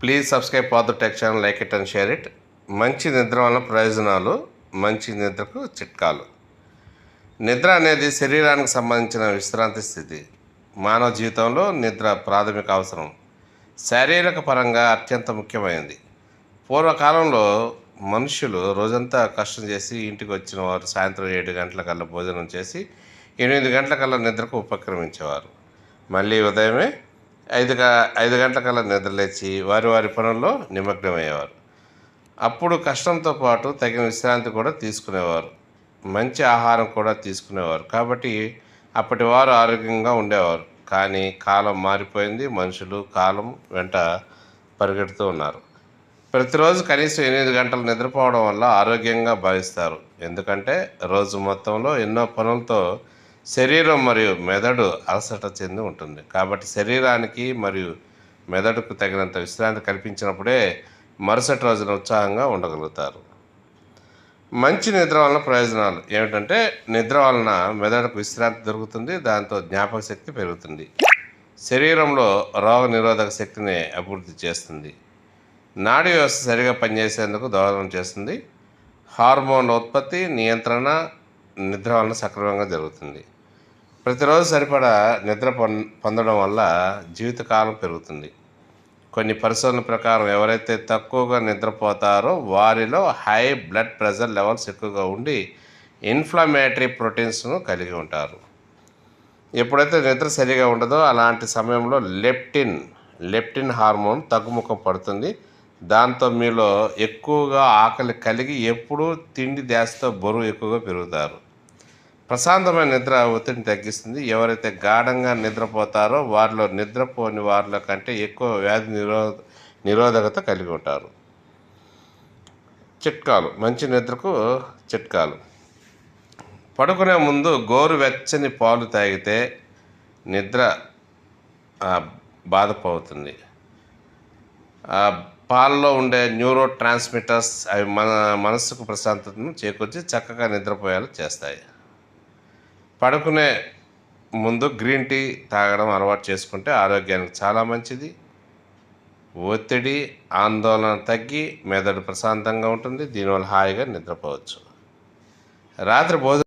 Please subscribe పాత tech channel like it and share it మంచి నిద్ర వలన ప్రయోజనాలు మంచి నిద్రకు చిట్కాలు. నిద్ర అనేది శరీరానికి సంబంధించిన విశ్రాంతి స్థితి. మానవ జీవితంలో నిద్ర ప్రాథమిక అవసరం. శారీరక పరంగా అత్యంత ముఖ్యమైనది. పూర్వకాలంలో మనుషులు రోజంతా కష్టం చేసి ఇంటికి వచ్చిన వారు సాయంత్రం ఏడు గంటలకల్లా భోజనం చేసి ఎనిమిది గంటలకల్లా నిద్రకు ఉపక్రమించేవారు. మళ్ళీ ఉదయమే ఐదు ఐదు గంటలకల్లా నిద్రలేచి వారి వారి పనుల్లో నిమగ్నమయ్యేవారు. అప్పుడు కష్టంతో పాటు తగిన విశ్రాంతి కూడా తీసుకునేవారు. మంచి ఆహారం కూడా తీసుకునేవారు. కాబట్టి అప్పటి వారు ఆరోగ్యంగా ఉండేవారు. కానీ కాలం మారిపోయింది. మనుషులు కాలం వెంట పరిగెడుతూ ఉన్నారు. ప్రతిరోజు కనీసం ఎనిమిది గంటలు నిద్రపోవడం వల్ల ఆరోగ్యంగా భావిస్తారు. ఎందుకంటే రోజు మొత్తంలో ఎన్నో పనులతో శరీరం మరియు మెదడు అలసట చెంది ఉంటుంది. కాబట్టి శరీరానికి మరియు మెదడుకు తగినంత విశ్రాంతి కల్పించినప్పుడే మరుసటి రోజున ఉత్సాహంగా ఉండగలుగుతారు. మంచి నిద్ర వలన ప్రయోజనాలు ఏమిటంటే నిద్ర వలన మెదడుకు విశ్రాంతి దొరుకుతుంది దాంతో జ్ఞాపక శక్తి పెరుగుతుంది. శరీరంలో రోగ నిరోధక శక్తిని అభివృద్ధి చేస్తుంది. నాడీ వ్యవస్థ సరిగా పనిచేసేందుకు దోహదం చేస్తుంది. హార్మోన్ల ఉత్పత్తి నియంత్రణ నిద్ర వలన సక్రమంగా జరుగుతుంది. ప్రతిరోజు సరిపడా నిద్ర పొం పొందడం వల్ల జీవితకాలం పెరుగుతుంది. కొన్ని పరిశోధనల ప్రకారం ఎవరైతే తక్కువగా నిద్రపోతారో వారిలో హై బ్లడ్ ప్రెషర్ లెవెల్స్ ఎక్కువగా ఉండి ఇన్ఫ్లమేటరీ ప్రోటీన్స్ను కలిగి ఉంటారు. ఎప్పుడైతే నిద్ర సరిగా ఉండదో అలాంటి సమయంలో లెప్టిన్ లెప్టిన్ హార్మోన్ తగ్గుముఖం పడుతుంది. దాంతో మీలో ఎక్కువగా ఆకలి కలిగి ఎప్పుడూ తిండి ధ్యాసతో బరువు ఎక్కువగా పెరుగుతారు. ప్రశాంతమైన నిద్ర ఒత్తిడిని తగ్గిస్తుంది. ఎవరైతే గాఢంగా నిద్రపోతారో వారిలో నిద్రపోని వారిలో కంటే ఎక్కువ వ్యాధి నిరోధ నిరోధకత కలిగి ఉంటారు. చిట్కాలు. మంచి నిద్రకు చిట్కాలు. పడుకునే ముందు గోరువెచ్చని పాలు తాగితే నిద్ర బాధపోతుంది. ఆ పాలలో ఉండే న్యూరో ట్రాన్స్మిటర్స్ అవి మన మనస్సుకు ప్రశాంతతను చేకూర్చి చక్కగా నిద్రపోయేలా చేస్తాయి. పడుకునే ముందు గ్రీన్ టీ తాగడం అలవాటు చేసుకుంటే ఆరోగ్యానికి చాలా మంచిది. ఒత్తిడి ఆందోళన తగ్గి మెదడు ప్రశాంతంగా ఉంటుంది. దీనివల్ల హాయిగా నిద్రపోవచ్చు. రాత్రి భోజనం